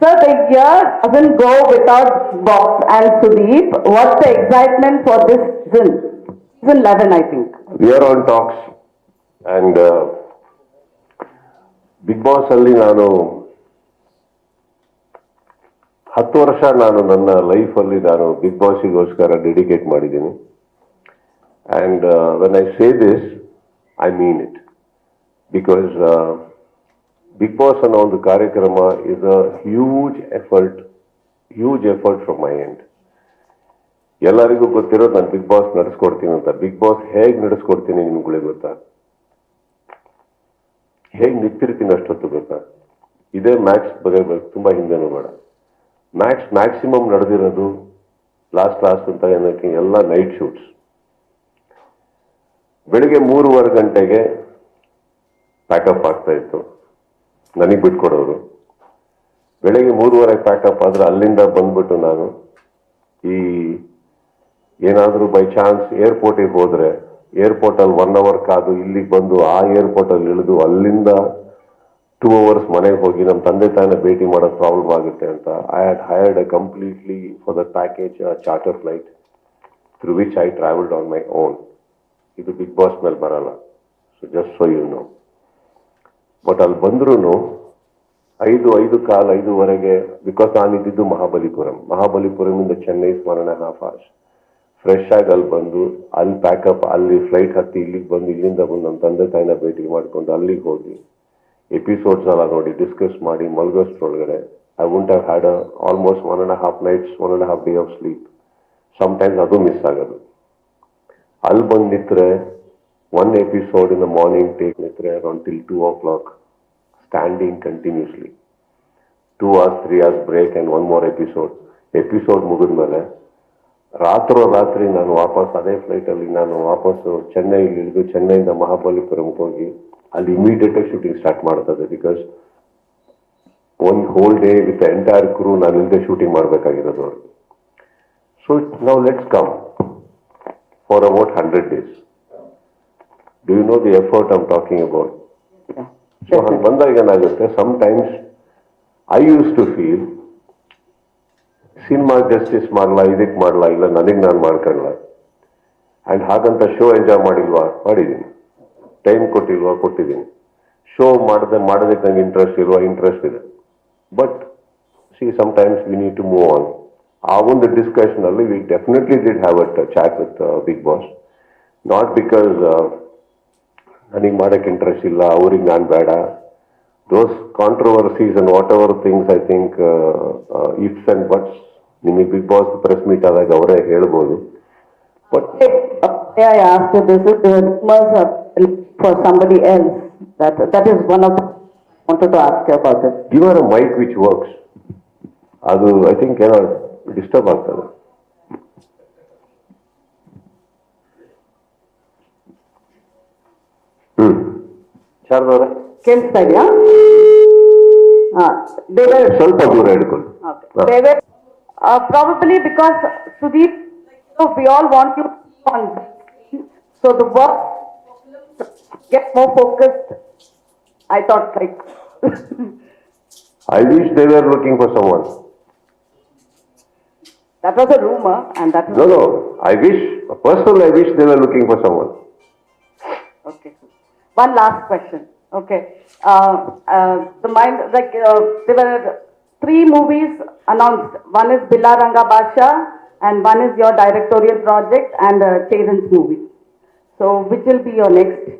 Sir, the year doesn't go without Box and Sudeep. What's the excitement for this season? Season 11, I think. We are on talks and Bigg Boss uh, ಅಲ್ಲಿ ನಾನು ಹತ್ತು ವರ್ಷ ನಾನು ನನ್ನ ಲೈಫಲ್ಲಿ ನಾನು Bigg ಬಾಸಿಗೋಸ್ಕರ ಡೆಡಿಕೇಟ್ ಮಾಡಿದ್ದೀನಿ and when I say this I mean it because Bigg Boss ಅನ್ನೋ ಒಂದು ಕಾರ್ಯಕ್ರಮ is a huge effort huge effort from my end ಎಲ್ಲರಿಗೂ ಗೊತ್ತಿರೋದು ನಾನು ಬಿಗ್ ಬಾಸ್ ನಡೆಸ್ಕೊಡ್ತೀನಿ ಅಂತ. ಬಿಗ್ ಬಾಸ್ ಹೇಗೆ ನಡೆಸ್ಕೊಡ್ತೀನಿ ನಿಮ್ಗಳಿಗೆ ಗೊತ್ತಾ? ಹೇಗೆ ನಿಂತಿರ್ತೀನಿ ಅಷ್ಟೊತ್ತು ಗೊತ್ತಾ? ಇದೇ ಮ್ಯಾಕ್ಸ್ ಬಗ್ಗೆ ತುಂಬ ಹಿಂದೆನೂ ಬೇಡ ಮ್ಯಾಕ್ಸ್ ಮ್ಯಾಕ್ಸಿಮಮ್ ನಡೆದಿರೋದು ಲಾಸ್ಟ್ ಲಾಸ್ಟ್ ಅಂತ ಏನಕ್ಕೆ? ಎಲ್ಲ ನೈಟ್ ಶೂಟ್ಸ್ ಬೆಳಿಗ್ಗೆ ಮೂರುವರೆ ಗಂಟೆಗೆ ಪ್ಯಾಕಪ್ ಆಗ್ತಾ ಇತ್ತು. ನನಗೆ ಬಿಟ್ಕೊಡೋರು. ಬೆಳಗ್ಗೆ ಮೂರುವರೆ ಪ್ಯಾಕಪ್ ಆದರೆ ಅಲ್ಲಿಂದ ಬಂದ್ಬಿಟ್ಟು ನಾನು ಈ ಏನಾದರೂ ಬೈ ಚಾನ್ಸ್ ಏರ್ಪೋರ್ಟಿಗೆ ಹೋದರೆ ಏರ್ಪೋರ್ಟ್ ಅಲ್ಲಿ ಒನ್ ಅವರ್ ಕಾದು ಇಲ್ಲಿಗೆ ಬಂದು ಆ ಏರ್ಪೋರ್ಟ್ ಅಲ್ಲಿ ಇಳಿದು ಅಲ್ಲಿಂದ ಟೂ ಅವರ್ಸ್ ಮನೆಗೆ ಹೋಗಿ ನಮ್ಮ ತಂದೆ ತಾಯಿನ ಭೇಟಿ ಮಾಡೋ ಪ್ರಾಬ್ಲಮ್ ಆಗುತ್ತೆ ಅಂತ I had hired a completely for the package charter flight through which I travelled on my own ಇದು ಬಿಗ್ ಬಾಸ್ ಮೇಲೆ ಬರಲ್ಲ. So just so you know but ಅಲ್ಲಿ ಬಂದ್ರೂ ಐದು ಐದು ಕಾಲ್ ಐದುವರೆಗೆ ಬಿಕಾಸ್ ನಾನು ಇದ್ದಿದ್ದು ಮಹಾಬಲಿಪುರಂ. ಮಹಾಬಲಿಪುರಮಿಂದ ಚೆನ್ನೈ ಸ್ಮರಣೆ ಹಾಫ್ ಅವರ್ಸ್ ಫ್ರೆಶ್ ಆಗಿ ಅಲ್ಲಿ ಬಂದು, ಅಲ್ಲಿ ಪ್ಯಾಕಪ್ ಅಲ್ಲಿ ಫ್ಲೈಟ್ ಹತ್ತಿ ಇಲ್ಲಿಗೆ ಬಂದು, ಇಲ್ಲಿಂದ ಬಂದು ನಮ್ಮ ತಂದೆ ತಾಯಿನ ಭೇಟಿ ಮಾಡಿಕೊಂಡು ಅಲ್ಲಿಗೆ ಹೋಗಿ ಎಪಿಸೋಡ್ಸ್ ಎಲ್ಲ ನೋಡಿ ಡಿಸ್ಕಸ್ ಮಾಡಿ, ಮಲ್ಗೋಷ್ಟ್ರೊಳಗಡೆ I won't have had almost one and half nights one and half day of sleep sometimes ಅದು ಮಿಸ್ ಆಗೋದು. ಅಲ್ಲಿ ಬಂದು one episode in the morning take ನಿಂತ್ರೆ around till two o'clock standing continuously two hours three hours break and one more episode episode ಮುಗಿದ್ಮೇಲೆ ರಾತ್ರೋ ರಾತ್ರಿ ನಾನು ವಾಪಸ್ ಅದೇ ಫ್ಲೈಟಲ್ಲಿ ನಾನು ವಾಪಸ್ಸು ಚೆನ್ನೈಲಿ ಇಳಿದು ಚೆನ್ನೈಯಿಂದ ಮಹಾಬಲಿಪುರಂಗೆ ಹೋಗಿ ಅಲ್ಲಿ ಇಮಿಡಿಯೇಟಾಗಿ ಶೂಟಿಂಗ್ ಸ್ಟಾರ್ಟ್ ಮಾಡ್ತದೆ because one whole day with entire crew ನಾನು ಇಲ್ಲದೆ ಶೂಟಿಂಗ್ ಮಾಡಬೇಕಾಗಿರೋದು ಅವ್ರಿಗೆ. ಸೊ ನಾವು let's come for about hundred days do you know the effort I'm talking about. So ಹಂಗೆ ಬಂದಾಗ ಏನಾಗುತ್ತೆ some times I use to feel cinema justice ಮಾಡಲ್ಲ ಇದಕ್ಕೆ ಮಾಡಲ್ಲ ಇಲ್ಲ ನನಗೆ ನಾನು ಮಾಡ್ಕೊಳ್ಳಲ್ಲ ಆ್ಯಂಡ್ ಹಾಗಂತ ಶೋ ಎಂಜಾಯ್ ಮಾಡಿಲ್ವಾ? ಮಾಡಿದ್ದೀನಿ ಟೈಮ್ ಕೊಟ್ಟಿಲ್ವಾ? ಕೊಟ್ಟಿದ್ದೀನಿ ಶೋ ಮಾಡದೆ ಮಾಡೋದಕ್ಕೆ ನಂಗೆ ಇಂಟ್ರೆಸ್ಟ್ ಇಲ್ವಾ? ಇಂಟ್ರೆಸ್ಟ್ ಇದೆ but see sometimes we need to move on ಆ ಒಂದು ಡಿಸ್ಕಷನ್ ಅಲ್ಲಿ we definitely did have at chat with Bigg Boss not because ನನಗೆ ಮಾಡಕ್ಕೆ ಇಂಟ್ರೆಸ್ಟ್ ಇಲ್ಲ ಅವ್ರಿಗೆ ನಾನು ಬೇಡ those controversies and whatever things I think ifs and buts ನಿಮಗೆ ಬಿಗ್ ಬಾಸ್ ಪ್ರೆಸ್ ಮೀಟ್ ಆದಾಗ ಅವರೇ ಹೇಳ್ಬೋದು but Why I asked you this is the rumors are for somebody else. That, that is one of, wanted to ask you about it. Give our mike which works ಅದು I think ಏನೋ disturb ಆಗ್ತದೆ ಶಾರದವ್ರೆ ಕೇಳಿಸ್ತಾ ಇದೆಯಾ ಹಾ they were ಸ್ವಲ್ಪ ದೂರ ಹಿಡ್ಕೊಳ್ಳಿ Okay. They were, uh, probably because Sudeep, so we all want you on, so the work get more focused. I thought like, I wish they are looking for someone that was a rumor and that no was, no I wish personal I wish they are looking for someone okay. One last question, okay. Uh, uh, the mind, like, uh, there were three movies announced. One is Bilaranga Basha and one is your directorial project and uh, Cheran's movie. So which will be your next?